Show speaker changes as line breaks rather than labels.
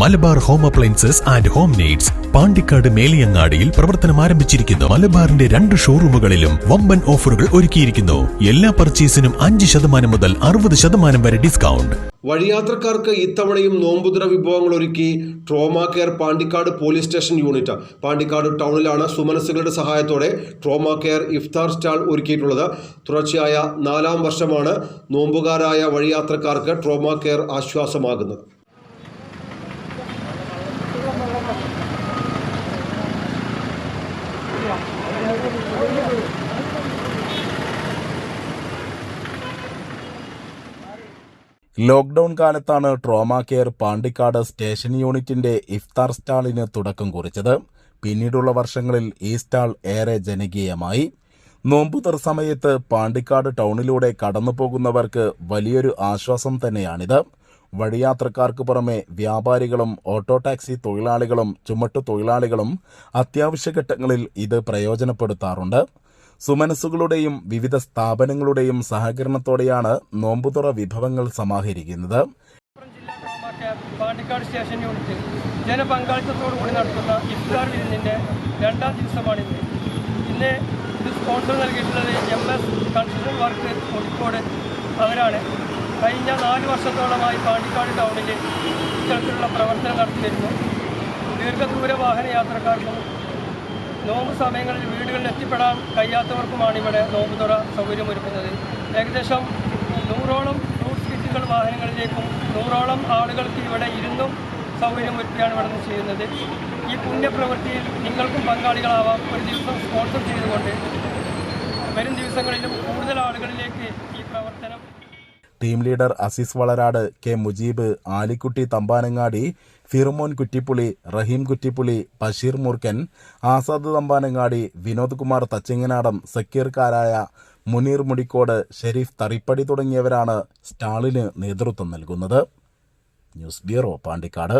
Malabar home appliances and home needs Pandikkad മേലിയങ്ങാടിയിൽ പ്രവർത്തനം ആരംഭിച്ചിരിക്കുന്നു. മലബാറിന്റെ രണ്ട് ഷോറൂമുകളിലും വമ്പൻ ഓഫറുകൾ ഒരുക്കിയിരിക്കുന്നു. എല്ലാ പർച്ചേസിനും അഞ്ച് ശതമാനം മുതൽ അറുപത് ശതമാനം വരെ ഡിസ്കൗണ്ട്.
വഴിയാത്രക്കാർക്ക് ഇത്തവണയും നോമ്പുതുറ വിഭവങ്ങൾ ഒരുക്കി trauma care Pandikkad police station unit. Pandikkad ടൗണിലാണ് സുമനസുകളുടെ സഹായത്തോടെ ട്രോമ കെയർ ഇഫ്താർ സ്റ്റാൾ ഒരുക്കിയിട്ടുള്ളത്. തുടർച്ചയായ നാലാം വർഷമാണ് നോമ്പുകാരായ വഴിയാത്രക്കാർക്ക് ട്രോമ കെയർ ആശ്വാസമാകുന്നത്.
ലോക്ക്ഡൌൺ കാലത്താണ് ട്രോമ കെയർ പാണ്ടിക്കാട് സ്റ്റേഷൻ യൂണിറ്റിന്റെ ഇഫ്താർ സ്റ്റാളിന് തുടക്കം കുറിച്ചത്. പിന്നീടുള്ള വർഷങ്ങളിൽ ഈ സ്റ്റാൾ ഏറെ ജനകീയമായി. നോമ്പുതർ സമയത്ത് പാണ്ടിക്കാട് ടൗണിലൂടെ കടന്നു പോകുന്നവർക്ക് വലിയൊരു ആശ്വാസം തന്നെയാണിത്. വഴിയാത്രക്കാർക്ക് പുറമെ വ്യാപാരികളും ഓട്ടോ ടാക്സി തൊഴിലാളികളും ചുമട്ടു തൊഴിലാളികളും അത്യാവശ്യ ഘട്ടങ്ങളിൽ ഇത് പ്രയോജനപ്പെടുത്താറുണ്ട്. സുമനസ്സുകളുടെയും വിവിധ സ്ഥാപനങ്ങളുടെയും സഹകരണത്തോടെയാണ് നോമ്പുതുറ വിഭവങ്ങൾ സമാഹരിക്കുന്നത്.
പാണ്ടിക്കാട് സ്റ്റേഷൻ യൂണിറ്റ് ജനപങ്കാളിത്തത്തോടു കൂടി നടത്തുന്ന ഇഫ്താർ വിരുന്നിന്റെ രണ്ടാം ദിവസമാണിന്ന്. ഇന്ന് ഇത് സ്പോൺസർ നൽകിയിട്ടുള്ളത് M S construction work Kozhikode അവരാണ്. കഴിഞ്ഞ നാല് വർഷത്തോളമായി പാണ്ടിക്കാട് ടൗണിൽ ഇത്തരത്തിലുള്ള പ്രവർത്തനം നടത്തിയിരുന്നു. ദീർഘദൂര വാഹന യാത്രക്കാർക്കും നോമ്പ് സമയങ്ങളിൽ വീടുകളിൽ എത്തിപ്പെടാൻ കഴിയാത്തവർക്കുമാണ് ഇവിടെ നോമ്പ് തുറ സൗകര്യമൊരുക്കുന്നത്. ഏകദേശം നൂറോളം ഫ്രൂട്ട്സ് കിറ്റുകൾ വാഹനങ്ങളിലേക്കും നൂറോളം ആളുകൾക്ക് ഇവിടെ ഇരുന്നും സൗകര്യമൊരുക്കുകയാണ് ഇവിടെ നിന്ന് ചെയ്യുന്നത്. ഈ പുണ്യപ്രവൃത്തിയിൽ നിങ്ങൾക്കും പങ്കാളികളാവാം. ഒരു ദിവസം സ്പോൺസർ ചെയ്തുകൊണ്ട് വരും ദിവസങ്ങളിലും കൂടുതൽ ആളുകളിലേക്ക് ഈ പ്രവർത്തനം
team leader Azeez Valarad K Mujeeb Alikutty Thambanangadi Firumon Kuttippuli Raheem Kuttippuli Basheer Murkkan Azad Thambanangadi Vinod Kumar Thachinganadam സക്കീർക്കാരായ Muneer Mudikode Shareef Tharippadi തുടങ്ങിയവരാണ് സ്റ്റാളിന് നേതൃത്വം നൽകുന്നത്. News bureau Pandikkad.